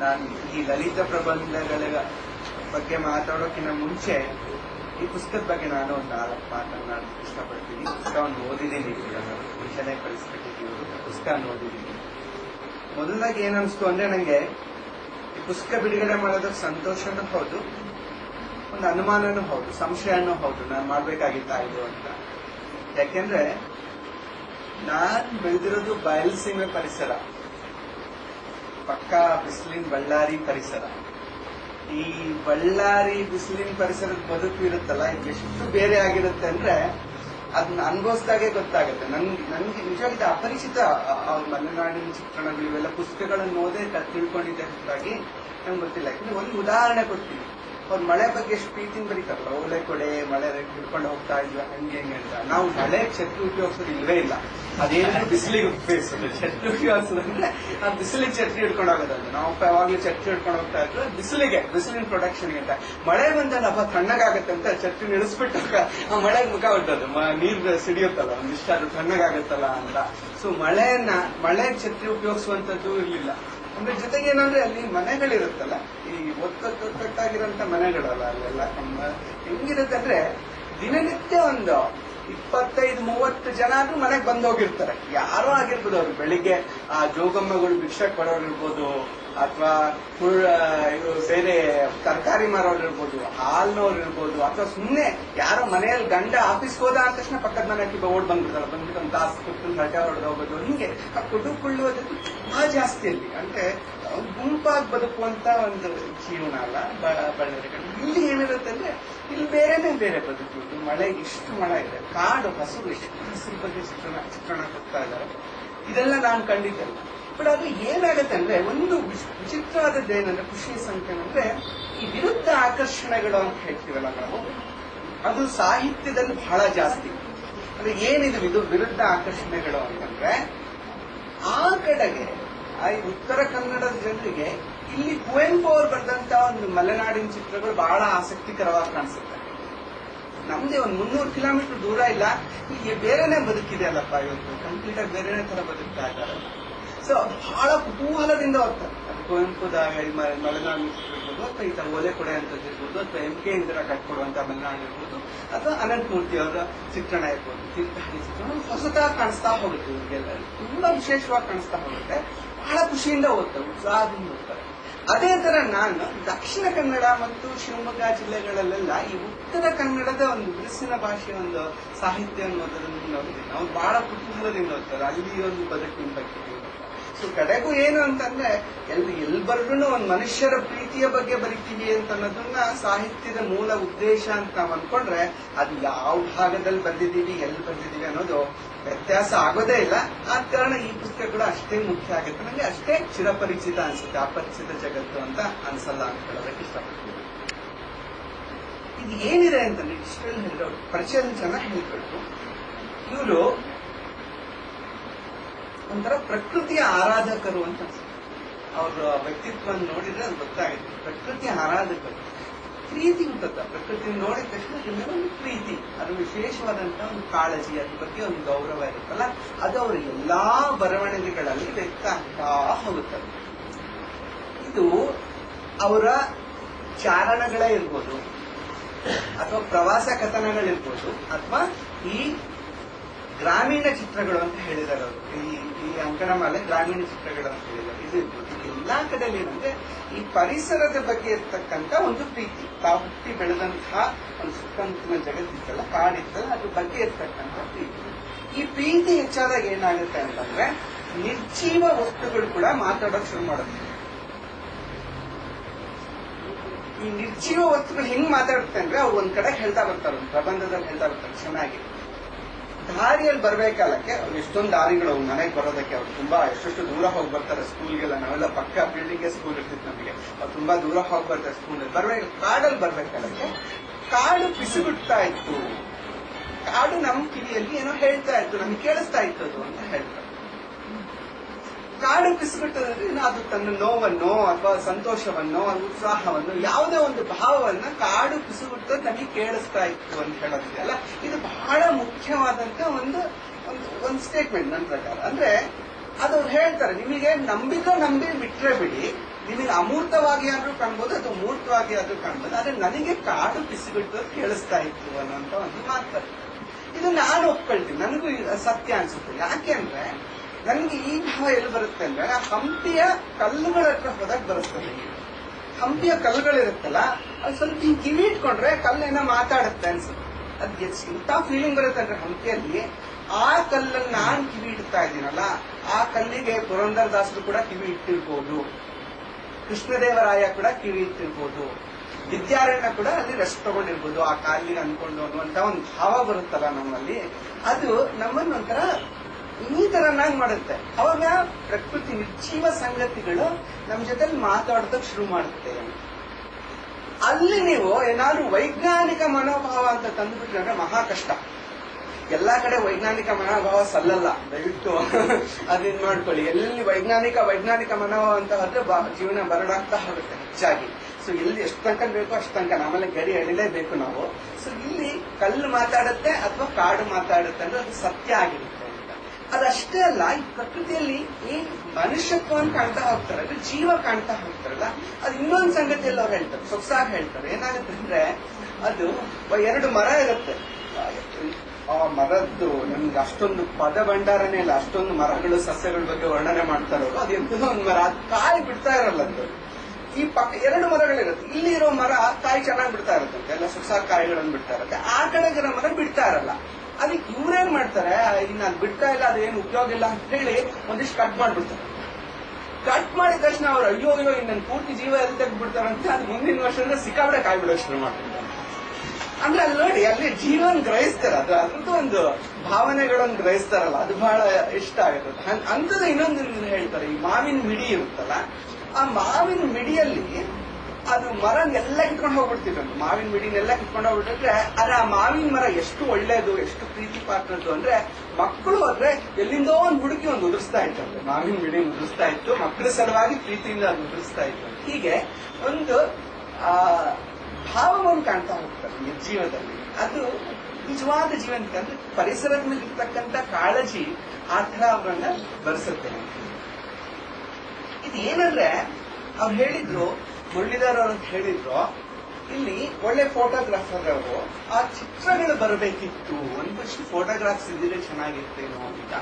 ನಾನು ಈ ಲಲಿತ ಪ್ರಬಂಧಗಳ ಬಗ್ಗೆ ಮಾತಾಡೋಕ್ಕಿಂತ ಮುಂಚೆ ಈ ಪುಸ್ತಕದ ಬಗ್ಗೆ ನಾನು ಒಂದು ನಾಲ್ಕು ಮಾತನಾಡೋಕ್ಕೆ ಇಷ್ಟಪಡ್ತೀನಿ. ಪುಸ್ತಕವನ್ನು ಓದಿದ್ದೀನಿ ಕೂಡ ನಾನು ಮುಂಚೆನೆ ಕಳಿಸ್ಬಿಟ್ಟಿದ್ದೀವಿ. ಪುಸ್ತಕ ಓದಿದ್ದೀನಿ. ಮೊದಲಾಗಿ ಏನನ್ನಿಸ್ತು ಅಂದ್ರೆ ನಂಗೆ ಈ ಪುಸ್ತಕ ಬಿಡುಗಡೆ ಮಾಡೋದಕ್ಕೆ ಸಂತೋಷನೂ ಹೌದು, ಒಂದು ಅನುಮಾನನೂ ಹೌದು, ಸಂಶಯನೂ ಹೌದು. ನಾನು ಮಾಡ್ಬೇಕಾಗಿತ್ತ ಇದು ಅಂತ. ಯಾಕೆಂದ್ರೆ ನಾನ್ ಬೆಳೆದಿರೋದು ಬಯಲುಸೀಮೆ ಪರಿಸರ. ಪಕ್ಕ ಬಿಸಿಲಿನ ಬಳ್ಳಾರಿ ಪರಿಸರ. ಈ ಬಳ್ಳಾರಿ ಬಿಸಿಲಿನ ಪರಿಸರದ ಬದುಕು ಇರುತ್ತಲ್ಲ, ಎಷ್ಟು ಬೇರೆ ಆಗಿರುತ್ತೆ ಅಂದ್ರೆ ಅದನ್ನ ಅನುಭವಿಸಿದಾಗೆ ಗೊತ್ತಾಗುತ್ತೆ. ನನ್ಗೆ ನನ್ಗೆ ನಿಜವಾಗಿ ಅಪರಿಚಿತ ಮಲೆನಾಡಿನ ಚಿತ್ರಣಗಳು ಇವೆಲ್ಲ ಪುಸ್ತಕಗಳನ್ನು ಓದೇ ತಿಳ್ಕೊಂಡಿದ್ದೆ ಹೊರತಾಗಿ ನಂಗೆ ಗೊತ್ತಿಲ್ಲ. ಒಂದು ಉದಾಹರಣೆ ಕೊಡ್ತೀನಿ. ಅವ್ರು ಮಳೆ ಬಗ್ಗೆ ಎಷ್ಟು ಪ್ರೀತಿನ ಬರೀತಾರಲ್ಲ, ಓಲೆ ಕೊಡೆ, ಮಳೆ ಹಿಡ್ಕೊಂಡು ಹೋಗ್ತಾ ಇದ್ವಿ, ಹಂಗೆ ಹೆಂಗೆ ಅಂತ. ನಾವು ಮಳೆ ಛತ್ರಿ ಉಪಯೋಗಿಸೋದು ಇಲ್ವೇ ಇಲ್ಲ. ಅದೇನು ಬಿಸಿಲಿಗೆ ಉಪಯೋಗಿಸೋದು. ಛತ್ರಿ ಉಪಯೋಗಿಸೋದಂದ್ರೆ ಆ ಬಿಸಿಲಿಗೆ ಛತ್ರಿ ಹಿಡ್ಕೊಂಡು ಹೋಗೋದಲ್ಲ ನಾವು ಅಪ್ಪ ಯಾವಾಗ್ಲೂ ಛತ್ರಿ ಹಿಡ್ಕೊಂಡು ಹೋಗ್ತಾ ಇದ್ರು ಬಿಸಿಲಿಗೆ, ಬಿಸಿಲಿನ ಪ್ರೊಡಕ್ಷನ್ ಅಂತ. ಮಳೆ ಬಂದಾಗ ಹಬ್ಬ ತಣ್ಣಗಾಗತ್ತೆ ಅಂತ ಛತ್ರಿ ನಿಲ್ಲಿಸ್ಬಿಟ್ಟು ಆ ಮಳೆಗೆ ಮುಖ ಹೊಟ್ಟದು ನೀರ್ ಸಿಡಿಯುತ್ತಲ್ಲ ಒಂದಿಷ್ಟು ಅದು ತಣ್ಣಗಾಗತ್ತಲ್ಲ ಅಂತ. ಸೊ ಮಳೆಯನ್ನ, ಮಳೆ ಛತ್ರಿ ಉಪಯೋಗಿಸುವಂತದ್ದು ಇರ್ಲಿಲ್ಲ ಅಂದ್ರೆ ಜೊತೆಗೆ ಏನಂದ್ರೆ ಅಲ್ಲಿ ಮನೆಗಳಿರುತ್ತಲ್ಲ, ಈ ಒತ್ತೊತ್ತೊತ್ತಾಗಿರೋಂಥ ಮನೆಗಳಲ್ಲ ಅಲ್ಲೆಲ್ಲ ಹೆಂಗಿರುತ್ತೆ ಅಂದ್ರೆ ದಿನನಿತ್ಯ ಒಂದು ಇಪ್ಪತ್ತೈದು, ಮೂವತ್ತು ಜನ ಆದ್ರೂ ಮನೆಗೆ ಬಂದೋಗಿರ್ತಾರೆ. ಯಾರೋ ಆಗಿರ್ಬೋದು ಅವ್ರು. ಬೆಳಿಗ್ಗೆ ಆ ಜೋಗಮ್ಮಗಳು ಭಿಕ್ಷಕ್ ಕೊಡೋರು ಇರ್ಬೋದು ಅಥವಾ ಬೇರೆ ತರಕಾರಿ ಮಾರೋರು ಇರ್ಬೋದು ಹಾಲ್ನವ್ರು ಇರ್ಬೋದು ಅಥವಾ ಸುಮ್ನೆ ಯಾರೋ ಮನೆಯಲ್ಲಿ ಗಂಡ ಆಫೀಸ್ಗೆ ಹೋದ ಅಂದ ತಕ್ಷಣ ಪಕ್ಕದ ಮನೆಗೆ ಓಡ್ ಬಂದ್ಬಿಡ್ತಾರೆ. ಬಂದ್ಬಿಟ್ಟು ಒಂದು ತಾಸು ಕುತ್ಕೊಂಡು ಹರಟೆ ಹೊಡೆದು ಹೋಗೋದು. ಹಿಂಗೆ ಆ ಕುಟುಕೊಳ್ಳುವುದಕ್ಕೆ ತುಂಬಾ ಜಾಸ್ತಿ ಅಲ್ಲಿ. ಅಂದ್ರೆ ಗುಂಪಾಗಿ ಬದುಕುವಂತ ಒಂದು ಜೀವನ ಅಲ್ಲ ಬಳ್ಳಾರಿ ಕಡೆ ಇಲ್ಲಿ ಏನಿರುತ್ತೆ ಅಂದ್ರೆ, ಇಲ್ಲಿ ಬೇರೆನೇ ಬೇರೆ ಬದುಕುವುದು. ಮಳೆ, ಇಷ್ಟು ಮಳೆ ಇದೆ. ಕಾಡು, ಹಸುರು ಎಷ್ಟು ಹಸಿರು ಬಗ್ಗೆ ಚಿತ್ರಣ ಚಿತ್ರಣ ಕೊಡ್ತಾ ಇದ್ದಾರೆ. ಇದೆಲ್ಲ ನಾನು ಕಂಡಿದ್ದಲ್ಲ. ಬಟ್ ಅದು ಏನಾಗುತ್ತೆ ಅಂದ್ರೆ, ಒಂದು ವಿಚ್- ವಿಚಿತ್ರವಾದದ್ದು ಏನಂದ್ರೆ, ಖುಷಿಯ ಸಂಖ್ಯೆ ಅಂದ್ರೆ, ಈ ವಿರುದ್ಧ ಆಕರ್ಷಣೆಗಳು ಅಂತ ಹೇಳ್ತೀವಲ್ಲ ನಾವು, ಅದು ಸಾಹಿತ್ಯದಲ್ಲಿ ಬಹಳ ಜಾಸ್ತಿ. ಅಂದ್ರೆ ಏನಿದು ಇದು ವಿರುದ್ಧ ಆಕರ್ಷಣೆಗಳು ಅಂತಂದ್ರೆ ಆ ಕಡೆಗೆ, ಆ ಉತ್ತರ ಕನ್ನಡದ ಜನರಿಗೆ ಇಲ್ಲಿ ಕುವೆಂಪು ಅವರು ಬರೆದಂತ ಒಂದು ಮಲೆನಾಡಿನ ಚಿತ್ರಗಳು ಬಹಳ ಆಸಕ್ತಿಕರವಾಗಿ ಕಾಣಿಸುತ್ತೆ. ನಮ್ದೇ ಒಂದು ಮುನ್ನೂರು ಕಿಲೋಮೀಟರ್ ದೂರ ಇಲ್ಲ. ಹೀಗೆ ಬೇರೆನೆ ಬದುಕಿದೆ ಅಲ್ಲಪ್ಪ ಇವತ್ತು. ಕಂಪ್ಲೀಟ್ ಆಗಿ ಬೇರೆನೆ ತರ ಬದುಕ್ತಾ ಇದ್ದಾರೆ. ಸೊ ಬಹಳ ಕುತೂಹಲದಿಂದ ಹೋಗ್ತಾರೆ. ಕುವೆಂಪುದಾಗ ಈ ಮಲೆನಾಡಿನ ಮಲೆನಾಡು ಚಿತ್ರ. ಇರ್ಬೋದು ಅಥವಾ ಈ ತರ ಒಲೆ ಕೊಡೆ ಅಂತದ್ದಿರ್ಬೋದು ಅಥವಾ ಎಂ ಕೆ ಇಂದಿರಾ ಕಟ್ಕೊಡುವಂತ ಮಲೆನಾಡು ಇರ್ಬೋದು ಅಥವಾ ಅನಂತಮೂರ್ತಿ ಅವರ ಚಿತ್ರಣ ಇರ್ಬೋದು ತೀರ್ಥಹಳ್ಳಿ ಚಿತ್ರಣ ಹೊಸದಾಗಿ ಕಾಣಿಸ್ತಾ ಹೋಗುತ್ತೆ ಇವ್ರಿಗೆಲ್ಲ. ತುಂಬಾ ವಿಶೇಷವಾಗಿ ಕಾಣಿಸ್ತಾ ಹೋಗುತ್ತೆ. ಬಹಳ ಖುಷಿಯಿಂದ ಓದ್ತಾರೆ, ಉತ್ಸಾಹದಿಂದ ಓದ್ತಾರೆ. ಅದೇ ತರ ನಾನು ದಕ್ಷಿಣ ಕನ್ನಡ ಮತ್ತು ಶಿವಮೊಗ್ಗ ಜಿಲ್ಲೆಗಳಲ್ಲೆಲ್ಲ ಈ ಉತ್ತರ ಕನ್ನಡದ ಒಂದು ಬಿರುಸಿನ ಭಾಷೆಯ ಒಂದು ಸಾಹಿತ್ಯ ಓದೋದನ್ನು ನೋಡಿದ್ದೀನಿ ಅವ್ರು ಬಹಳ ಕುತೂಹಲದಿಂದ ಓದ್ತಾರೆ. ಅಲ್ಲಿ ಒಂದು ಬದುಕಿನ ಬಗ್ಗೆ. ಸೊ ಕಡೆಗೂ ಏನು ಅಂತಂದ್ರೆ ಎಲ್ಲಿ ಎಲ್ಲಿ ಬರ್ದ್ರು ಒಂದು ಮನುಷ್ಯರ ಪ್ರೀತಿಯ ಬಗ್ಗೆ ಬರಿತೀವಿ ಅಂತ ಅನ್ನೋದನ್ನ ಸಾಹಿತ್ಯದ ಮೂಲ ಉದ್ದೇಶ ಅಂತ ನಾವು ಅನ್ಕೊಂಡ್ರೆ, ಅದು ಯಾವ ಭಾಗದಲ್ಲಿ ಬಂದಿದ್ದೀವಿ, ಎಲ್ಲಿ ಬಂದಿದ್ದೀವಿ ಅನ್ನೋದು ವ್ಯತ್ಯಾಸ ಆಗೋದೇ ಇಲ್ಲ. ಆ ಕಾರಣ ಈ ಪುಸ್ತಕಗಳು ಅಷ್ಟೇ ಮುಖ್ಯ ಆಗುತ್ತೆ. ನನಗೆ ಅಷ್ಟೇ ಚಿರಪರಿಚಿತ ಅನ್ಸುತ್ತೆ, ಅಪರಿಚಿತ ಜಗತ್ತು ಅಂತ ಅನ್ಸಲ್ಲ ಅಂತ ಹೇಳೋದಕ್ಕೆ ಇಷ್ಟಪಡ್ತೀನಿ. ಇದು ಏನಿದೆ ಅಂತಂದ್ರೆ ಇಷ್ಟೆಲ್ಲ ಹೇಳಿದ್ರು ಪರಿಚಯ ಚೆನ್ನಾಗಿ ಹೇಳ್ಬೇಕು ಇವರು ಒಂಥರ ಪ್ರಕೃತಿಯ ಆರಾಧಕರು ಅಂತ ಅವ್ರ ವ್ಯಕ್ತಿತ್ವ ನೋಡಿದ್ರೆ ಅದು ಗೊತ್ತಾಗುತ್ತೆ. ಪ್ರಕೃತಿಯ ಆರಾಧಕರು. ಪ್ರೀತಿ ಉಂಟದ ಪ್ರಕೃತಿ ನೋಡಿದ ತಕ್ಷಣ ಒಂದು ಪ್ರೀತಿ. ಅದು ವಿಶೇಷವಾದಂತಹ ಒಂದು ಕಾಳಜಿ, ಅದ್ರ ಬಗ್ಗೆ ಒಂದು ಗೌರವ ಇರುತ್ತಲ್ಲ, ಅದು ಅವರ ಎಲ್ಲಾ ಬರವಣಿಗೆಗಳಲ್ಲಿ ವ್ಯಕ್ತ ಆಗ್ತಾ ಹೋಗುತ್ತದೆ. ಇದು ಅವರ ಚಾರಣಗಳೇ ಇರ್ಬೋದು, ಅಥವಾ ಪ್ರವಾಸ ಕಥನಗಳಿರ್ಬೋದು, ಅಥವಾ ಈ ಗ್ರಾಮೀಣ ಚಿತ್ರಗಳು ಅಂತ ಹೇಳಿದಾರೆ ಅವರು. ಈ ಈ ಅಂಕಣಮಾಲೆ ಗ್ರಾಮೀಣ ಚಿತ್ರಗಳು ಅಂತ ಹೇಳಿದ್ದಾರೆ ಇದು ಎಲ್ಲಾ ಕಡೆಯಲ್ಲಿ ಏನಂದ್ರೆ ಈ ಪರಿಸರದ ಬಗ್ಗೆ ಇರ್ತಕ್ಕಂತ ಒಂದು ಪ್ರೀತಿ. ತಾವು ಹುಟ್ಟಿ ಬೆಳೆದಂತಹ ಒಂದು ಸುತ್ತಮುತ್ತಲಿನ ಜಗತ್ತಿತ್ತಲ್ಲ ಕಾಡಿತ್ತಲ್ಲ, ಅದ್ರ ಬಗ್ಗೆ ಇರ್ತಕ್ಕಂಥ ಪ್ರೀತಿ. ಈ ಪ್ರೀತಿ ಹೆಚ್ಚಾದಾಗ ಏನಾಗುತ್ತೆ ಅಂತಂದ್ರೆ ನಿರ್ಜೀವ ವಸ್ತುಗಳು ಕೂಡ ಮಾತಾಡೋಕ್ ಶುರು ಮಾಡುತ್ತೆ. ಈ ನಿರ್ಜೀವ ವಸ್ತುಗಳು ಹೆಂಗ್ ಮಾತಾಡುತ್ತೆ ಅಂದ್ರೆ ಅವು ಒಂದ್ ಕಡೆ ಹೇಳ್ತಾ ಬರ್ತಾರೆ ಪ್ರಬಂಧದಲ್ಲಿ ಹೇಳ್ತಾ ಬರ್ತಾರೆ, ಚೆನ್ನಾಗಿ. ದಾರಿಯಲ್ಲಿ ಬರ್ಬೇಕಾಲಕ್ಕೆ ಅವ್ರು ಎಷ್ಟೊಂದು ದಾರಿಗಳು ಅವ್ರು ಮನೆಗೆ ಬರೋದಕ್ಕೆ ಅವ್ರು ತುಂಬಾ ಎಷ್ಟೆಷ್ಟು ದೂರ ಹೋಗಿ ಬರ್ತಾರೆ ಸ್ಕೂಲ್ಗೆಲ್ಲ. ನಾವೆಲ್ಲ ಪಕ್ಕ ಬಿಲ್ಡಿಂಗ್ ಸ್ಕೂಲ್ ಇರ್ತಿತ್ತು ನಮಗೆ. ಅವ್ರು ತುಂಬಾ ದೂರ ಹೋಗಿ ಬರ್ತಾರೆ ಸ್ಕೂಲ್ ಬರ್ಬೇಕು ಕಾಡಲ್ಲಿ ಬರ್ಬೇಕಲ್ಲಕ್ಕೆ ಕಾಡು ಬಿಸಿಬಿಡ್ತಾ ಇತ್ತು. ಕಾಡು ನಮ್ ಕಿವಿಯಲ್ಲಿ ಏನೋ ಹೇಳ್ತಾ ಇತ್ತು, ನಮ್ಗೆ ಕೇಳಿಸ್ತಾ ಇತ್ತು ಅಂತ ಹೇಳ್ತಾರೆ. ಕಾಡು ಪಿಸುಗುಟ್ಟದ್ರೆ ಅದು ತನ್ನ ನೋವನ್ನು ಅಥವಾ ಸಂತೋಷವನ್ನು, ಉತ್ಸಾಹವನ್ನು, ಯಾವುದೇ ಒಂದು ಭಾವವನ್ನ ಕಾಡು ಪಿಸುಗುಟ್ಟದ್ ನಮಗೆ ಕೇಳಿಸ್ತಾ ಇತ್ತು ಅಂತ ಹೇಳೋದಿದೆಯಲ್ಲ ಇದು ಬಹಳ ಮುಖ್ಯವಾದಂತ ಒಂದು ಒಂದು ಸ್ಟೇಟ್ಮೆಂಟ್ ನನ್ನ ಪ್ರಕಾರ. ಅಂದ್ರೆ ಅದು ಹೇಳ್ತಾರೆ, ನಿಮಗೆ ನಂಬಿದ್ರೆ ನಂಬಿ ಬಿಟ್ರೆ ಬಿಡಿ, ನಿಮಗೆ ಅಮೂರ್ತವಾಗಿ ಆದ್ರೂ ಕಾಣ್ಬೋದು ಅಥವಾ ಮೂರ್ತವಾಗಿ ಆದ್ರೂ ಕಾಣ್ಬೋದು, ಆದ್ರೆ ನನಗೆ ಕಾಡು ಬಿಸಿಬಿಟ್ಟು ಕೇಳಿಸ್ತಾ ಇತ್ತು ಅನ್ನೋಂತ ಒಂದು ಮಾತು ಇದು ನಾನು ಒಪ್ಕೊಳ್ತೀನಿ, ನನಗೂ ಸತ್ಯ ಅನ್ಸುತ್ತೆ. ಯಾಕೆ ಅಂದ್ರೆ ನನಗೆ ಈ ಭಾವ ಎಲ್ಲಿ ಬರುತ್ತೆ ಅಂದ್ರೆ ಆ ಹಂಪಿಯ ಕಲ್ಲುಗಳ ಹತ್ರ ಹೋದಾಗ ಬರುತ್ತದೆ ಹಂಪಿಯ ಕಲ್ಲುಗಳಿರುತ್ತಲ್ಲ, ಅದು ಸ್ವಲ್ಪ ಹಿಂಗೆ ಕಿವಿ ಇಟ್ಕೊಂಡ್ರೆ ಕಲ್ಲೇನ ಮಾತಾಡುತ್ತೆ ಅನ್ಸುತ್ತೆ. ಅದ್ ಎಂತ ಫೀಲಿಂಗ್ ಬರುತ್ತೆ ಅಂದ್ರೆ ಹಂಪಿಯಲ್ಲಿ, ಆ ಕಲ್ಲನ್ನು ನಾನು ಕಿವಿ ಇಡ್ತಾ ಇದ್ದೀನಲ್ಲ, ಆ ಕಲ್ಲಿಗೆ ಪುರಂದರದಾಸರು ಕೂಡ ಕಿವಿ ಇಟ್ಟಿರ್ಬೋದು. ಕೃಷ್ಣದೇವರಾಯ ಕೂಡ ಕಿವಿ ಇಟ್ಟಿರ್ಬೋದು. ವಿದ್ಯಾರಣ್ಯ ಕೂಡ ಅಲ್ಲಿ ರೆಸ್ಟ್ ತಗೊಂಡಿರ್ಬೋದು, ಆ ಕಾಲಿಗೆ ಅನ್ಕೊಂಡು ಅನ್ನುವಂತ ಒಂದು ಭಾವ ಬರುತ್ತಲ್ಲ ನಮ್ಮಲ್ಲಿ. ಅದು ನಮ್ಮನ್ನ ಒಂಥರ ಈ ತರನಾಗಿ ಮಾಡುತ್ತೆ. ಅವಾಗ ಪ್ರಕೃತಿ ನಿರ್ಜೀವ ಸಂಗತಿಗಳು ನಮ್ಮ ಜೊತೆ ಮಾತಾಡೋದಕ್ಕೆ ಶುರು ಮಾಡುತ್ತೆ. ಅಲ್ಲಿ ನೀವು ಏನಾದ್ರು ವೈಜ್ಞಾನಿಕ ಮನೋಭಾವ ಅಂತ ತಂದುಬಿಟ್ರೆ ಮಹಾ ಕಷ್ಟ. ಎಲ್ಲಾ ಕಡೆ ವೈಜ್ಞಾನಿಕ ಮನೋಭಾವ ಸಲ್ಲಲ್ಲ. ದಯವಿಟ್ಟು ಅದನ್ನ ಮಾಡ್ಕೊಳ್ಳಿ. ಎಲ್ಲೆಲ್ಲಿ ವೈಜ್ಞಾನಿಕ ವೈಜ್ಞಾನಿಕ ಮನೋಭಾವ ಅಂತ ಹೋದ್ರೆ ಜೀವನ ಬರಡಾಗ್ತಾ ಹೋಗುತ್ತೆ ಹೆಚ್ಚಾಗಿ. ಸೊ ಎಲ್ಲಿ ಎಷ್ಟು ತನಕ ಬೇಕೋ ಅಷ್ಟು ತನಕ. ಆಮೇಲೆ ಗರಿ ಎಳಿಲೇಬೇಕು ನಾವು. ಸೊ ಇಲ್ಲಿ ಕಲ್ಲು ಮಾತಾಡುತ್ತೆ ಅಥವಾ ಕಾಡು ಮಾತಾಡುತ್ತೆ ಅಂದ್ರೆ ಅದು ಸತ್ಯ ಆಗಿರುತ್ತೆ. ಅದಷ್ಟೇ ಅಲ್ಲ, ಈ ಪ್ರಕೃತಿಯಲ್ಲಿ ಈ ಮನುಷ್ಯತ್ವವನ್ನು ಕಾಣ್ತಾ ಹೋಗ್ತಾರೆ, ಅಂದ್ರೆ ಜೀವ ಕಾಣ್ತಾ ಹೋಗ್ತಾರಲ್ಲ, ಅದು ಇನ್ನೊಂದು ಸಂಗತಿಯಲ್ಲಿ ಅವ್ರು ಹೇಳ್ತಾರೆ, ಸೊಗಸಾಗಿ ಹೇಳ್ತಾರೆ. ಏನಾಗುತ್ತೆ ಅಂದ್ರೆ, ಅದು ಎರಡು ಮರ ಇರುತ್ತೆ. ಆ ಮರದ್ದು ನಮ್ಗೆ ಅಷ್ಟೊಂದು ಪದ ಭಂಡಾರನೇ ಇಲ್ಲ, ಅಷ್ಟೊಂದು ಮರಗಳು, ಸಸ್ಯಗಳ ಬಗ್ಗೆ ವರ್ಣನೆ ಮಾಡ್ತಾರಲ್ಲ ಅದು ಎಂತದೋ ಒಂದು ಮರ, ಅದು ಕಾಯಿ ಬಿಡ್ತಾ ಇರಲ್ಲ ಅದು. ಈ ಪಕ್ಕ ಎರಡು ಮರಗಳಿರುತ್ತೆ. ಇಲ್ಲಿ ಇರೋ ಮರ ಕಾಯಿ ಚೆನ್ನಾಗಿ ಬಿಡ್ತಾ ಇರುತ್ತೆ. ಎಲ್ಲ ಸುಸಾರ್ ಕಾಯಿಗಳನ್ನು ಬಿಡ್ತಾ ಇರುತ್ತೆ. ಆ ಕಡೆಗಿರೋ ಮರ ಬಿಡ್ತಾ ಇರಲ್ಲ. ಅದಕ್ಕೆ ಇವ್ರೇನ್ ಮಾಡ್ತಾರೆ? ಇನ್ನು ಅದು ಬಿಡ್ತಾ ಇಲ್ಲ, ಅದೇನು ಉಪಯೋಗ ಇಲ್ಲ ಅಂತ ಹೇಳಿ ಒಂದಿಷ್ಟು ಕಟ್ ಮಾಡ್ಬಿಡ್ತಾರೆ. ಕಟ್ ಮಾಡಿದ ತಕ್ಷಣ ಅವ್ರು, ಅಯ್ಯೋ ಅಯ್ಯೋ ನನ್ನ ಪೂರ್ತಿ ಜೀವ ಎಲ್ಲಿ ತೆಗೆದ್ಬಿಡ್ತಾರೆ ಅಂತ ಅದು ಮುಂದಿನ ವರ್ಷದಿಂದ ಸಿಕ್ಕಾಬಿಡ ಕಾಯಿ ಬಿಡೋಕೆ ಶುರು ಮಾಡ್ತಾರೆ. ಅಂದ್ರೆ ಅಲ್ಲಿ ನೋಡಿ, ಅಲ್ಲಿ ಜೀವನ್ ಗ್ರಹಿಸ್ತಾರೆ. ಅದು ಅದ್ರದ್ದು ಒಂದು ಭಾವನೆಗಳನ್ನು ಗ್ರಹಿಸ್ತಾರಲ್ಲ, ಅದು ಬಹಳ ಇಷ್ಟ ಆಗುತ್ತೆ. ಅಂತದ ಇನ್ನೊಂದು ಹೇಳ್ತಾರೆ, ಈ ಮಾವಿನ ಮಿಡಿ ಇರುತ್ತಲ್ಲ, ಆ ಮಾವಿನ ಮಿಡಿಯಲ್ಲಿ ಅದು ಮರನೆಲ್ಲ ಕಿತ್ಕೊಂಡು ಹೋಗ್ಬಿಡ್ತಿದ್ರು ಮಾವಿನ ಮಿಡಿನೆಲ್ಲ ಕಿತ್ಕೊಂಡು ಹೋಗ್ಬಿಟ್ಟಿದ್ರೆ ಆದ್ರೆ ಆ ಮಾವಿನ ಮರ ಎಷ್ಟು ಒಳ್ಳೇದು, ಎಷ್ಟು ಪ್ರೀತಿ ಪಾತ್ರದ್ದು ಅಂದ್ರೆ ಮಕ್ಕಳು ಹೋದ್ರೆ ಎಲ್ಲಿಂದೋ ಒಂದು ಹುಡುಕಿ ಒಂದು ಉದುರಿಸ್ತಾ ಇತ್ತು ಅಂದ್ರೆ ಮಾವಿನ ಮಿಡಿ ಉದುರಿಸ್ತಾ ಇತ್ತು ಮಕ್ಕಳ ಸಲುವಾಗಿ ಪ್ರೀತಿಯಿಂದ ಅದು ಉದುರಿಸ್ತಾ ಇತ್ತು. ಹೀಗೆ ಒಂದು, ಆ ಭಾವವನ್ನು ಕಾಣ್ತಾ ಹೋಗ್ತಾರೆ ಜೀವನದಲ್ಲಿ. ಅದು ನಿಜವಾದ ಜೀವನ ಅಂದ್ರೆ ಪರಿಸರದ ಮೇಲೆ ಇರ್ತಕ್ಕಂಥ ಕಾಳಜಿ ಆ ತರ ಅವರನ್ನ ಬರೆಸುತ್ತೆ. ಇದು ಏನಂದ್ರೆ, ಅವ್ರು ಹೇಳಿದ್ರು ಮುರಳೀಧರ್ ಅಂತ ಹೇಳಿದ್ರು, ಇಲ್ಲಿ ಒಳ್ಳೆ ಫೋಟೋಗ್ರಾಫರ್ ಅವರು ಆ ಚಿತ್ರಗಳು ಬರಬೇಕಿತ್ತು ಒಂದಷ್ಟು ಫೋಟೋಗ್ರಾಫ್ಸ್ ಇದ್ದಿದ್ರೆ ಚೆನ್ನಾಗಿರ್ತೇನೋ ಅಂತ.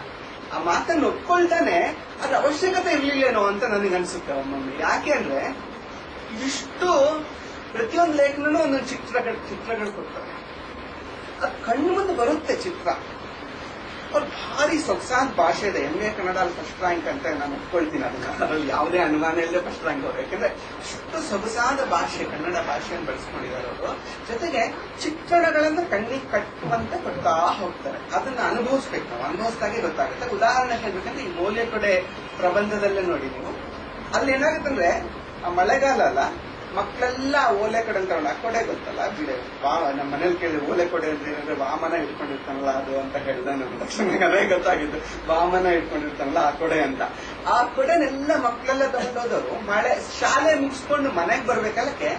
ಆ ಮಾತನ್ನು ಒಪ್ಕೊಳ್ತಾನೆ, ಅದ್ರ ಅವಶ್ಯಕತೆ ಇರ್ಲಿಲ್ಲೇನೋ ಅಂತ ನನಗೆ ಅನ್ಸುತ್ತೆ ಒಮ್ಮೊಮ್ಮೆ. ಯಾಕೆ ಅಂದ್ರೆ ಇಷ್ಟು ಪ್ರತಿಯೊಂದು ಲೇಖನೂ ಒಂದೊಂದು ಚಿತ್ರಗಳು ಚಿತ್ರಗಳು ಕೊಡ್ತಾರೆ. ಅದು ಕಣ್ಣು ಮುಂದೆ ಬರುತ್ತೆ ಚಿತ್ರ. ಅವ್ರು ಭಾರಿ ಸೊಗಸಾದ ಭಾಷೆ ಇದೆ. ಎಂ ಕನ್ನಡ ಫಸ್ಟ್ ರ್ಯಾಂಕ್ ಅಂತ ನಾನು ಒಪ್ಕೊಳ್ತೀನಿ ಅದನ್ನ. ಅದ್ರಲ್ಲಿ ಯಾವುದೇ ಅನುಮಾನ ಇಲ್ಲದೆ ಫಸ್ಟ್ ರ್ಯಾಂಕ್ ಅವರು. ಯಾಕಂದ್ರೆ ಅಷ್ಟು ಸೊಗಸಾದ ಭಾಷೆ, ಕನ್ನಡ ಭಾಷೆಯನ್ನು ಬೆಳೆಸ್ಕೊಂಡಿದ್ದಾರೆ ಅವರು. ಜೊತೆಗೆ ಚಿತ್ರಣಗಳನ್ನ ಕಣ್ಣಿಗೆ ಕಟ್ಟುವಂತೆ ಕೊಡ್ತಾ ಹೋಗ್ತಾರೆ. ಅದನ್ನ ಅನುಭವಿಸ್ಬೇಕು ನಾವು. ಅನುಭವಿಸ್ದಾಗೆ ಗೊತ್ತಾಗುತ್ತೆ. ಉದಾಹರಣೆ ಹೇಳ್ಬೇಕಂದ್ರೆ ಈ ಮೌಲ್ಯ ಕೊಡೆ ಪ್ರಬಂಧದಲ್ಲೇ ನೋಡಿ ನೀವು. ಅಲ್ಲಿ ಏನಾಗುತ್ತಂದ್ರೆ ಆ ಮಳೆಗಾಲ ಅಲ್ಲ ಮಕ್ಕಳೆಲ್ಲ ಓಲೆ ಕಡೆ ಅಂತ ಆ ಕೊಡೆ ಗೊತ್ತಲ್ಲ ಬಿಡೆ. ನಮ್ಮ ಮನೇಲಿ ಕೇಳಿ, ಓಲೆ ಕೊಡೆ ಅಂದ್ರೆ ಏನಂದ್ರೆ ವಾಮನ ಇಟ್ಕೊಂಡಿರ್ತಾನಲ್ಲ ಅದು ಅಂತ ಹೇಳ್ದೆ ನಮ್ಮ ತಕ್ಷಣ ಅದೇ ಗೊತ್ತಾಗಿದ್ದು, ವಾಮನ ಇಟ್ಕೊಂಡಿರ್ತಾನಲ್ಲ ಆ ಕೊಡೆ ಅಂತ. ಆ ಕೊಡೆನೆಲ್ಲ ಮಕ್ಕಳೆಲ್ಲ ತಗೊಂಡೋದವರು ಮಳೆ, ಶಾಲೆ ಮುಗಿಸ್ಕೊಂಡು ಮನೆಗೆ ಬರ್ಬೇಕಲ್ಲಕ್ಕೆ,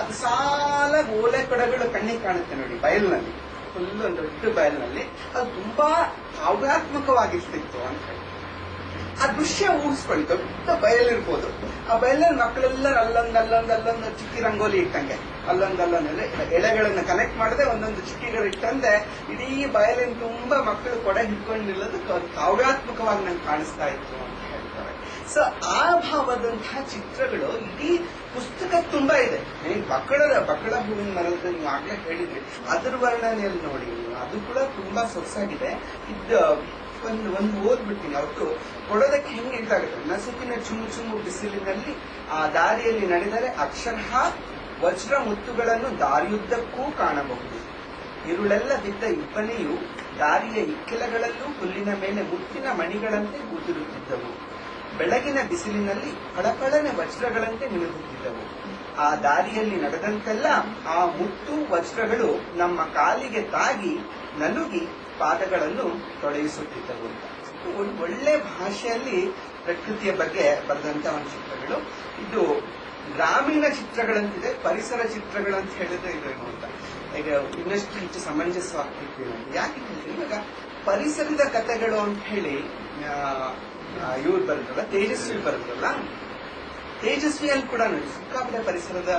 ಅದು ಸಾಲ ಓಲೆ ಕೊಡೆಗಳು ಕಣ್ಣಿಗೆ ಕಾಣುತ್ತೆ ನೋಡಿ, ಬಯಲ್ನಲ್ಲಿ. ಫುಲ್ ಒಂದು ದೊಡ್ಡ ಬಯಲಿನಲ್ಲಿ. ಅದು ತುಂಬಾ ಭಾವನಾತ್ಮಕವಾಗಿರ್ತಿತ್ತು ಅಂತ ಹೇಳಿ. ಆ ದೃಶ್ಯ ಊಹಿಸ್ಕೊಳ್ತು ಬಯಲಿರ್ಬೋದು ಆ ಬಯಲಲ್ಲಿ ಮಕ್ಕಳೆಲ್ಲ ಅಲ್ಲೊಂದು ಅಲ್ಲೊಂದು ಅಲ್ಲೊಂದು ಚಿಕ್ಕಿ ರಂಗೋಲಿ ಇಟ್ಟಂಗೆ. ಅಲ್ಲೊಂದು ಅಲ್ಲೊಂದು ಎಲೆಗಳನ್ನು ಕನೆಕ್ಟ್ ಮಾಡದೆ ಒಂದೊಂದು ಚಿಕ್ಕಿಗಳು ಇಟ್ಟಂದೆ ಇಡೀ ಬಯಲಿನ ತುಂಬಾ ಮಕ್ಕಳು ಕೊಡೆ ಹಿಡ್ಕೊಂಡು ಕಾವ್ಯಾತ್ಮಕವಾಗಿ ನಂಗೆ ಕಾಣಿಸ್ತಾ ಇತ್ತು ಅಂತ ಹೇಳ್ತಾರೆ. ಸೊ ಆ ಭಾವದಂತಹ ಚಿತ್ರಗಳು ಇಡೀ ಪುಸ್ತಕ ತುಂಬಾ ಇದೆ. ಬಕ್ಕಳ ಬಕ್ಕಳ ಹೂವಿನ ಮರದ ನೀವು ಆಗ್ಲೇ ಹೇಳಿದ್ರಿ. ಅದ್ರ ವರ್ಣನೆಯಲ್ಲಿ ನೋಡಿ, ಅದು ಕೂಡ ತುಂಬಾ ಸೊಸಾಗಿದೆ ಇದು ಒಂದು ಒಂದು ಓದ್ಬಿಡ್ತೀನಿ ಅವತ್ತು. ಕೊಡೋದಕ್ಕೆ ಹೆಂಗೆ ಇದಾಗುತ್ತೆ? ನಸುಕಿನ ಚುಮ್ಮು ಚುಮ್ಮು ಬಿಸಿಲಿನಲ್ಲಿ ಆ ದಾರಿಯಲ್ಲಿ ನಡೆದರೆ ಅಕ್ಷರಃ ವಜ್ರ ಮುತ್ತುಗಳನ್ನು ದಾರಿಯುದ್ದಕ್ಕೂ ಕಾಣಬಹುದು. ಇರುಳೆಲ್ಲ ಬಿದ್ದ ಇಬ್ಬನಿಯು ದಾರಿಯ ಇಕ್ಕೆಲಗಳಲ್ಲೂ ಹುಲ್ಲಿನ ಮೇಲೆ ಮುತ್ತಿನ ಮಣಿಗಳಂತೆ ಉದುರುತ್ತಿದ್ದವು ಬೆಳಗಿನ ಬಿಸಿಲಿನಲ್ಲಿ ಫಳಫಳನೆ ವಜ್ರಗಳಂತೆ ಮಿಣುಗುತ್ತಿದ್ದವು ಆ ದಾರಿಯಲ್ಲಿ ನಡೆದಂತೆಲ್ಲ ಆ ಮುತ್ತು ವಜ್ರಗಳು ನಮ್ಮ ಕಾಲಿಗೆ ತಾಗಿ ನಲುಗಿ ಪಾದಗಳನ್ನು ತೊಡಗಿಸುತ್ತಿದ್ದವು ಅಂತ ಒಂದು ಒಳ್ಳೆ ಭಾಷೆಯಲ್ಲಿ ಪ್ರಕೃತಿಯ ಬಗ್ಗೆ ಬರೆದಂತ ಒಂದು ಚಿತ್ರಗಳು. ಇದು ಗ್ರಾಮೀಣ ಚಿತ್ರಗಳಂತಿದೆ, ಪರಿಸರ ಚಿತ್ರಗಳಂತ ಹೇಳಿದ್ರೆ ಇದೇನು ಅಂತ. ಈಗ ಇನ್ನಷ್ಟು ಹೆಚ್ಚು ಸಮಂಜಸವಾಗ್ತಿತ್ತು ನಾವು. ಯಾಕೆ ಹೇಳಿದ್ರೆ ಇವಾಗ ಪರಿಸರದ ಕಥೆಗಳು ಅಂತ ಹೇಳಿ ಇವ್ರು ಬರೆದ್ರಲ್ಲ, ತೇಜಸ್ವಿ ಬರೆದ್ರಲ್ಲ? ತೇಜಸ್ವಿಯಲ್ಲಿ ಕೂಡ ನೋಡಿ. ಸಿಕ್ಕಾಪಟ್ಟೆ ಪರಿಸರದ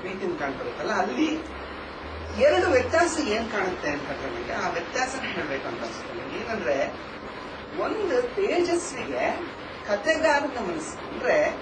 ಪ್ರೀತಿಯಿಂದ ಕಾಣ್ತಿರುತ್ತಲ್ಲ ಅಲ್ಲಿ ಎರಡು ವ್ಯತ್ಯಾಸ ಏನ್ ಕಾಣುತ್ತೆ ಅಂತ ನನಗೆ ಆ ವ್ಯತ್ಯಾಸ ಹೇಳ್ಬೇಕಂತ ಅನ್ಸುತ್ತೆ. ಏನಂದ್ರೆ, ಒಂದು ತೇಜಸ್ವಿಗೆ ಕತೆಗಾರನ ಮನಸ್ಸು. ಅಂದ್ರೆ,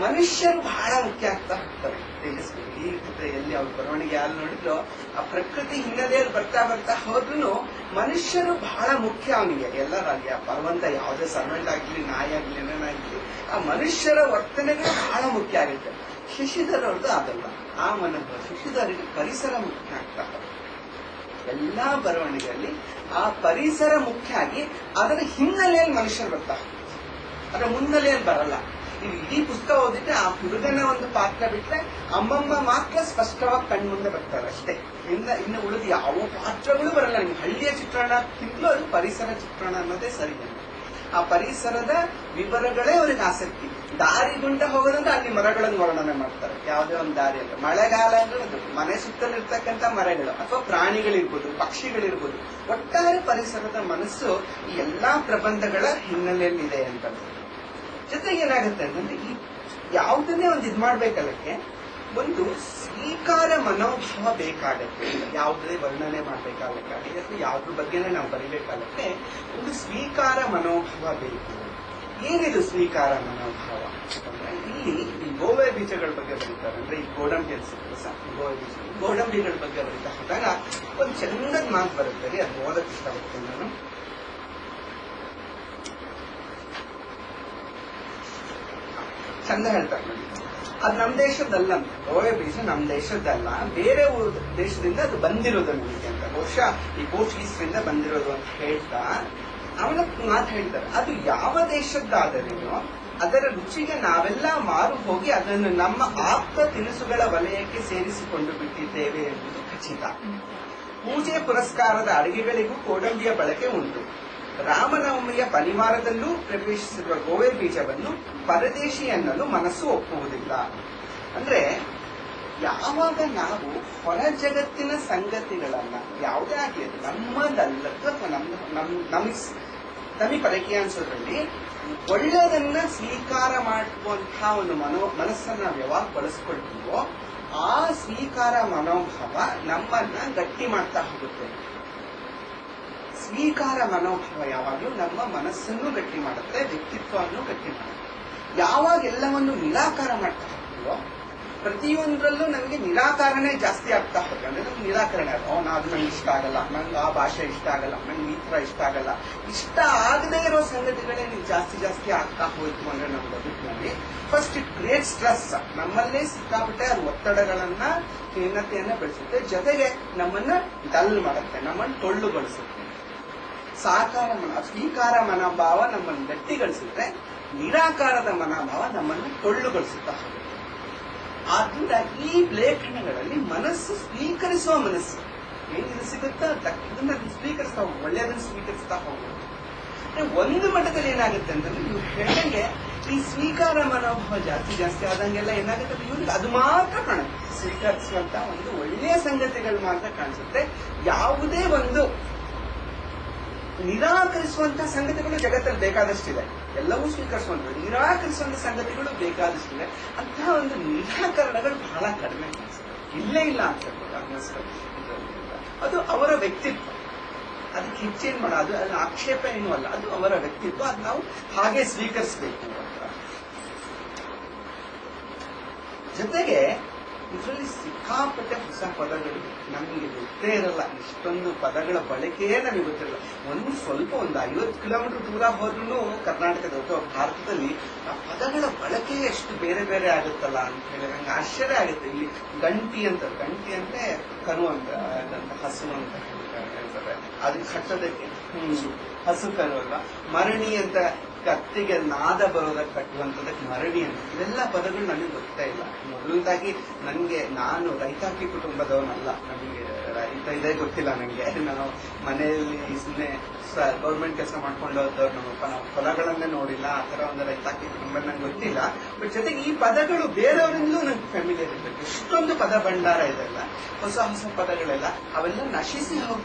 ಮನುಷ್ಯರು ಬಹಳ ಮುಖ್ಯ ಆಗ್ತಾ ಹೋಗ್ತಾರೆ. ತೇಜಸ್ವಿ ಈ ಕಥೆಯಲ್ಲಿ ಅವ್ರ ಬರವಣಿಗೆ ಯಾರು ನೋಡಿದ್ರು ಆ ಪ್ರಕೃತಿ ಹಿನ್ನೆಲೆಯಲ್ಲಿ ಬರ್ತಾ ಬರ್ತಾ ಹೋದ್ರು ಮನುಷ್ಯರು ಬಹಳ ಮುಖ್ಯ ಅವನಿಗೆ. ಎಲ್ಲರಾಗ್ಲಿ ಆ ಭಗವಂತ ಯಾವುದೇ ಸರ್ವೆಂಟ್ ಆಗ್ಲಿ, ನಾಯಿ ಆಗ್ಲಿ ಆ ಮನುಷ್ಯರ ವರ್ತನೆಗಳು ಬಹಳ ಮುಖ್ಯ ಆಗುತ್ತೆ ಶಶಿಧರ್ ಅದಲ್ಲ. ಆ ಮನೋಭಾವ ಶಿಶಿಧರಿಗೆ ಪರಿಸರ ಮುಖ್ಯ ಆಗ್ತಾರೆ. ಎಲ್ಲಾ ಬರವಣಿಗೆಯಲ್ಲಿ ಆ ಪರಿಸರ ಮುಖ್ಯ ಆಗಿ ಅದರ ಹಿನ್ನೆಲೆಯಲ್ಲಿ ಮನುಷ್ಯರು ಬರ್ತಾರೆ. ಅದರ ಮುನ್ನೆಲೆಯಲ್ಲಿ ಬರಲ್ಲ. ನೀವು ಇಡೀ ಪುಸ್ತಕ ಓದಿದ್ರೆ ಆ ಹುಡುಗನ ಒಂದು ಪಾತ್ರ ಬಿಟ್ರೆ ಅಮ್ಮಮ್ಮ ಮಾತ್ರ ಸ್ಪಷ್ಟವಾಗಿ ಕಣ್ಮುಂದೆ ಬರ್ತಾರೆ ಅಷ್ಟೇ. ಇನ್ನ, ಇನ್ನು ಉಳಿದು ಯಾವ ಪಾತ್ರಗಳು ಬರಲ್ಲ. ನಿಮ್ಗೆ ಹಳ್ಳಿಯ ಚಿತ್ರಣ ಅದು ಪರಿಸರ ಚಿತ್ರಣ ಅನ್ನೋದೇ ಸರಿ. ಆ ಪರಿಸರದ ವಿವರಗಳೇ ಅವ್ರಿಗೆ ಆಸಕ್ತಿ. ದಾರಿ ಹೋಗೋದಂತ ಅಲ್ಲಿ ಮರಗಳನ್ನು ವರ್ಣನೆ ಮಾಡ್ತಾರೆ. ಯಾವುದೇ ಒಂದು ದಾರಿ ಅಲ್ಲ ಮಳೆಗಾಲ ಅಂದ್ರೆ ಒಂದು ಮನೆ ಸುತ್ತಲಿರ್ತಕ್ಕಂಥ ಮರಗಳು ಅಥವಾ ಪ್ರಾಣಿಗಳಿರ್ಬೋದು, ಪಕ್ಷಿಗಳಿರ್ಬೋದು. ಒಟ್ಟಾರೆ ಪರಿಸರದ ಮನಸ್ಸು ಈ ಎಲ್ಲಾ ಪ್ರಬಂಧಗಳ ಹಿನ್ನೆಲೆಯಲ್ಲಿದೆ ಅಂತ ಜೊತೆಗೆ ಏನಾಗುತ್ತೆ ಅಂತಂದ್ರೆ ಈ ಯಾವುದನ್ನೇ ಒಂದು ಇದ್ ಮಾಡ್ಬೇಕಲ್ಲಕ್ಕೆ ಒಂದು ಸ್ವೀಕಾರ ಮನೋಭಾವ ಬೇಕಾಗತ್ತೆ. ಯಾವುದೇ ವರ್ಣನೆ ಮಾಡ್ಬೇಕಾಗತ್ತೆ. ಅಥವಾ ಯಾವ್ದ್ರ ಬಗ್ಗೆನೇ ನಾವು ಬರಿಬೇಕಾಗತ್ತೆ. ಒಂದು ಸ್ವೀಕಾರ ಮನೋಭಾವ ಬೇಕು. ಏನಿದು ಸ್ವೀಕಾರ ಮನೋಭಾವ ಇಲ್ಲಿ ಈ ಗೋವೆ ಬೀಜಗಳ ಬಗ್ಗೆ ಬರೀತಾರೆ. ಅಂದ್ರೆ ಈ ಗೋಡಂಬಿ ಅನ್ಸುತ್ತೆ ಗೋವೆ ಬೀಜ. ಗೋಡಂಬಿಗಳ ಬಗ್ಗೆ ಬರೀತಾ ಹೋದಾಗ ಒಂದು ಚಂದದ ಮಾತು ಬರುತ್ತೆ. ರೀ ಅದು ಓದಕ್ಕೆ ಇಷ್ಟಪಡ್ತೀನಿ ನಾನು. ಚಂದ ಹೇಳ್ತಾರೆ ನೋಡಿ. ಅದು ನಮ್ಮ ದೇಶದಲ್ಲ ಗೋವೆ ಬೀಜ ನಮ್ಮ ದೇಶದ್ದಲ್ಲ. ಬೇರೆ ದೇಶದಿಂದ ಅದು ಬಂದಿರೋದು ನಮಗೆ ಅಂತ. ಬಹುಶಃ ಈ ಪೋರ್ಚುಗೀಸ್ರಿಂದ ಬಂದಿರೋದು ಅಂತ ಹೇಳ್ತಾ ಅವನ ಮಾತು ಹೇಳ್ತಾರೆ. ಅದು ಯಾವ ದೇಶದ್ದಾದರೇನೋ ಅದರ ರುಚಿಗೆ ನಾವೆಲ್ಲ ಮಾರು ಹೋಗಿ ಅದನ್ನು ನಮ್ಮ ಆಪ್ತ ತಿನಿಸುಗಳ ವಲಯಕ್ಕೆ ಸೇರಿಸಿಕೊಂಡು ಬಿಟ್ಟಿದ್ದೇವೆ ಎಂಬುದು ಖಚಿತ. ಪೂಜೆ ಪುರಸ್ಕಾರದ ಅಡುಗೆಗಳಿಗೂ ಕೋಡಂಬಿಯ ಬಳಕೆ ಉಂಟು. ರಾಮನವಮಿಯ ಪರಿವಾರದಲ್ಲೂ ಪ್ರವೇಶಿಸಿರುವ ಗೋವೆ ಬೀಜವನ್ನು ಪರದೇಶಿ ಎನ್ನಲು ಮನಸ್ಸು ಒಪ್ಪುವುದಿಲ್ಲ. ಅಂದ್ರೆ ಯಾವಾಗ ನಾವು ಹೊರ ಜಗತ್ತಿನ ಸಂಗತಿಗಳನ್ನ, ಯಾವುದೇ ಆಗಲಿ ನಮ್ಮದಲ್ಲ ಅಥವಾ ನಮ್ಮ ನಮ್ ಪರಕೀಯ ಅನ್ಸೋದ್ರಲ್ಲಿ ಒಳ್ಳೆಯದನ್ನ ಸ್ವೀಕಾರ ಮಾಡುವಂತಹ ಒಂದು ಮನೋ, ಮನಸ್ಸನ್ನ ಯಾವಾಗ ಬಳಸ್ಕೊಳ್ತೀವೋ, ಆ ಸ್ವೀಕಾರ ಮನೋಭಾವ ನಮ್ಮನ್ನ ಗಟ್ಟಿ ಮಾಡ್ತಾ ಹೋಗುತ್ತೆ. ಸ್ವೀಕಾರ ಮನೋಭಾವ ಯಾವಾಗಲೂ ನಮ್ಮ ಮನಸ್ಸನ್ನು ಗಟ್ಟಿ ಮಾಡುತ್ತೆ, ವ್ಯಕ್ತಿತ್ವವನ್ನು ಗಟ್ಟಿ ಮಾಡುತ್ತೆ. ಯಾವಾಗ ಎಲ್ಲವನ್ನು ನಿರಾಕಾರ ಮಾಡ್ತಾ ಹೋಗ್ತೀವೋ ಪ್ರತಿಯೊಂದರಲ್ಲೂ ನಮಗೆ ನಿರಾಕರಣೆ ಜಾಸ್ತಿ ಆಗ್ತಾ ಹೋಗುತ್ತೆ. ಅಂದ್ರೆ ನಮ್ಗೆ ನಿರಾಕರಣೆ ಓ ಅದು ನಂಗೆ ಇಷ್ಟ ಆಗಲ್ಲ. ನಂಗೆ ಆ ಭಾಷೆ ಇಷ್ಟ ಆಗಲ್ಲ. ನಂಗೆ ಈ ಥರ ಇಷ್ಟ ಆಗಲ್ಲ. ಇಷ್ಟ ಆಗದೇ ಇರೋ ಸಂಗತಿಗಳೇ ನೀವು ಜಾಸ್ತಿ ಜಾಸ್ತಿ ಆಗ್ತಾ ಹೋಯ್ತು ಅಂದ್ರೆ ನಮ್ಮ ಬದುಕಿನಲ್ಲಿ ಫಸ್ಟ್ ಇಟ್ ಕ್ರಿಯೇಟ್ ಸ್ಟ್ರೆಸ್ ನಮ್ಮಲ್ಲೇ ಸಿಕ್ಕಾಪಟ್ಟೆ ಅದು ಒತ್ತಡಗಳನ್ನ ಖಿನ್ನತೆಯನ್ನ ಬೆಳೆಸುತ್ತೆ. ಜೊತೆಗೆ ನಮ್ಮನ್ನ ಡಲ್ ಮಾಡುತ್ತೆ. ನಮ್ಮನ್ನ ಟೊಳ್ಳುಗೊಳಿಸುತ್ತೆ ಸಾಕಾರ ಮನ, ಸ್ವೀಕಾರ ಮನೋಭಾವ ನಮ್ಮನ್ನು ಗಟ್ಟಿಗೊಳಿಸುತ್ತೆ. ನಿರಾಕಾರದ ಮನೋಭಾವ ನಮ್ಮನ್ನು ಟೊಳ್ಳುಗೊಳಿಸುತ್ತಾ ಹೋಗುತ್ತೆ. ಆದ್ರಿಂದ ಈ ಲೇಖನಗಳಲ್ಲಿ ಮನಸ್ಸು ಸ್ವೀಕರಿಸುವ ಮನಸ್ಸು. ಏನಿದು ಸಿಗುತ್ತಾ? ಇದನ್ನ ಸ್ವೀಕರಿಸ್ತಾ ಹೋಗಿ. ಒಳ್ಳೆಯದನ್ನು ಸ್ವೀಕರಿಸ್ತಾ ಅಂದ್ರೆ ಒಂದು ಮಟ್ಟದಲ್ಲಿ ಏನಾಗುತ್ತೆ ಅಂತಂದ್ರೆ ನೀವು ಹೆಣ್ಣಿಗೆ ಈ ಸ್ವೀಕಾರ ಮನೋಭಾವ ಜಾಸ್ತಿ ಜಾಸ್ತಿ ಆದಂಗೆಲ್ಲ ಏನಾಗುತ್ತೆ ಇವ್ರಿಗೆ ಅದು ಮಾತ್ರ ಕಾಣುತ್ತೆ. ಸ್ವೀಕರಿಸುವಂತ ಒಂದು ಒಳ್ಳೆಯ ಸಂಗತಿಗಳು ಮಾತ್ರ ಕಾಣಿಸುತ್ತೆ. ಯಾವುದೇ ಒಂದು ನಿರಾಕರಿಸುವಂತ ಸಂಗತಿಗಳು ಜಗತ್ತಲ್ಲಿ ಬೇಕಾದಷ್ಟಿದೆ. ಎಲ್ಲವೂ ಸ್ವೀಕರಿಸುವಂತ ನಿರಾಕರಿಸುವಂತ ಸಂಗತಿಗಳು ಬೇಕಾದಷ್ಟಿದೆ. ಅಂತಹ ಒಂದು ನಿರಾಕರಣಗಳು ಬಹಳ ಕಡಿಮೆ ಇಲ್ಲೇ ಇಲ್ಲ ಅಂತ. ಅದು ಅವರ ವ್ಯಕ್ತಿತ್ವ. ಅದಕ್ಕೆ ಹೆಚ್ಚೇನ್ ಮಾಡ, ಅದು ಅದರ ಆಕ್ಷೇಪ ಏನೂ ಅಲ್ಲ. ಅದು ಅವರ ವ್ಯಕ್ತಿತ್ವ. ಅದು ನಾವು ಹಾಗೆ ಸ್ವೀಕರಿಸಬೇಕು ಅಂತ. ಜೊತೆಗೆ ಇದರಲ್ಲಿ ಸಿಕ್ಕಾಪಟ್ಟೆ ಹೊಸ ಪದಗಳು. ನಮಗೆ ಗೊತ್ತೇ ಇರಲ್ಲ, ಇಷ್ಟೊಂದು ಪದಗಳ ಬಳಕೆಯೇ ನಮಗೆ ಗೊತ್ತಿರಲ್ಲ. ಒಂದು ಸ್ವಲ್ಪ ಒಂದು ಐವತ್ತು ಕಿಲೋಮೀಟರ್ ದೂರ ಹೋದ್ರೂ ಕರ್ನಾಟಕದ ಅಥವಾ ಭಾರತದಲ್ಲಿ ಆ ಪದಗಳ ಬಳಕೆ ಎಷ್ಟು ಬೇರೆ ಬೇರೆ ಆಗುತ್ತಲ್ಲ ಅಂತ ಹೇಳಿ ನಂಗೆ ಆಶ್ಚರ್ಯ ಆಗುತ್ತೆ. ಇಲ್ಲಿ ಗಂಟಿ ಅಂತ, ಗಂಟಿ ಅಂದ್ರೆ ಕರು ಅಂತ ಹಸು ಅಂತ ಹೇಳ್ತಾರೆ. ಅದಕ್ಕೆ ಹ್ಮ್ ಹಸು ಕರುವಲ್ಲ ಮರಣಿ ಅಂತ ಕತ್ತಿಗೆ ನಾದ ಬರೋದಕ್ಕೆ ಕಟ್ಟುವಂಥದ್ದಕ್ಕೆ ಮರಣಿ ಅಂತ. ಇವೆಲ್ಲ ಪದಗಳು ನನಗೆ ಗೊತ್ತಾ ಇಲ್ಲ. ಮೊದಲದಾಗಿ ನನಗೆ ನಾನು ರೈತಾಪಿ ಕುಟುಂಬದವನಲ್ಲ. ನನಗೆ ರೈತ ಇದೇ ಗೊತ್ತಿಲ್ಲ ನನಗೆ. ನಾನು ಮನೆಯಲ್ಲಿ ಸುಮ್ಮನೆ ಗೌರ್ಮೆಂಟ್ ಕೆಲಸ ಮಾಡ್ಕೊಂಡು ಹೋದವ್ರು ನಮ್ಮಪ್ಪ ನಾವು ಹೊಲಗಳನ್ನೇ ನೋಡಿಲ್ಲ. ಆ ತರ ಒಂದು ರೈತಾಕಿ ಕುಟುಂಬ ನಂಗೆ ಗೊತ್ತಿಲ್ಲ. ಬಟ್ ಜೊತೆಗೆ ಈ ಪದಗಳು ಬೇರೆಯವರಿಂದಲೂ ನಂಗೆ ಫ್ಯಾಮಿಲಿಯರ್ ಇರ್ಬೇಕು ಎಷ್ಟೊಂದು ಪದ ಭಂಡಾರ ಇದೆಲ್ಲ. ಹೊಸ ಹೊಸ ಪದಗಳೆಲ್ಲ, ಅವೆಲ್ಲ ನಶಿಸಿ ಹೋಗ್ತಾ